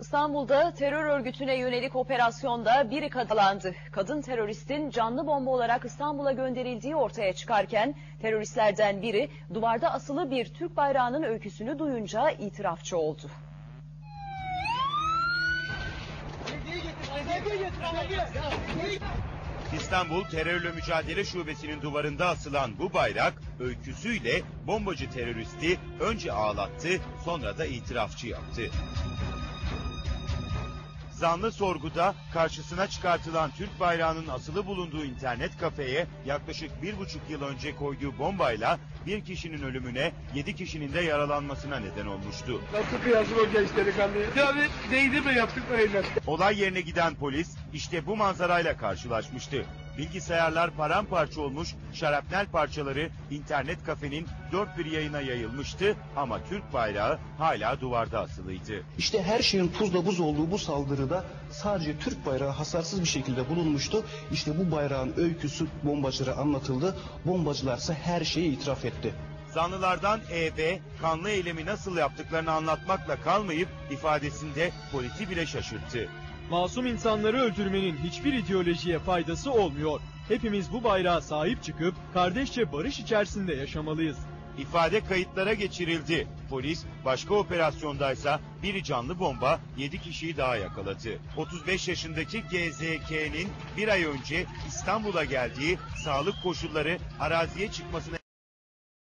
İstanbul'da terör örgütüne yönelik operasyonda biri kadalandı. Kadın teröristin canlı bomba olarak İstanbul'a gönderildiği ortaya çıkarken teröristlerden biri duvarda asılı bir Türk bayrağının öyküsünü duyunca itirafçı oldu. İstanbul Terörle Mücadele Şubesi'nin duvarında asılan bu bayrak öyküsüyle bombacı teröristi önce ağlattı sonra da itirafçı yaptı. Zanlı sorguda karşısına çıkartılan Türk bayrağının asılı bulunduğu internet kafeye yaklaşık bir buçuk yıl önce koyduğu bombayla bir kişinin ölümüne yedi kişinin de yaralanmasına neden olmuştu. Nasıl kıyasın o genç delikanlıyı? Ya bir değdi mi yaptıklarıyla? Olay yerine giden polis işte bu manzarayla karşılaşmıştı. Bilgisayarlar paramparça olmuş, şarapnel parçaları internet kafenin dört bir yayına yayılmıştı ama Türk bayrağı hala duvarda asılıydı. İşte her şeyin tuzla buz olduğu bu saldırıda sadece Türk bayrağı hasarsız bir şekilde bulunmuştu. İşte bu bayrağın öyküsü bombacılara anlatıldı. Bombacılarsa her şeyi itiraf etti. Zanlılardan EB kanlı eylemi nasıl yaptıklarını anlatmakla kalmayıp ifadesinde polisi bile şaşırttı. Masum insanları öldürmenin hiçbir ideolojiye faydası olmuyor. Hepimiz bu bayrağa sahip çıkıp kardeşçe barış içerisinde yaşamalıyız. İfade kayıtlara geçirildi. Polis başka operasyondaysa biri canlı bomba 7 kişiyi daha yakaladı. 35 yaşındaki GZK'nin bir ay önce İstanbul'a geldiği sağlık koşulları araziye çıkmasına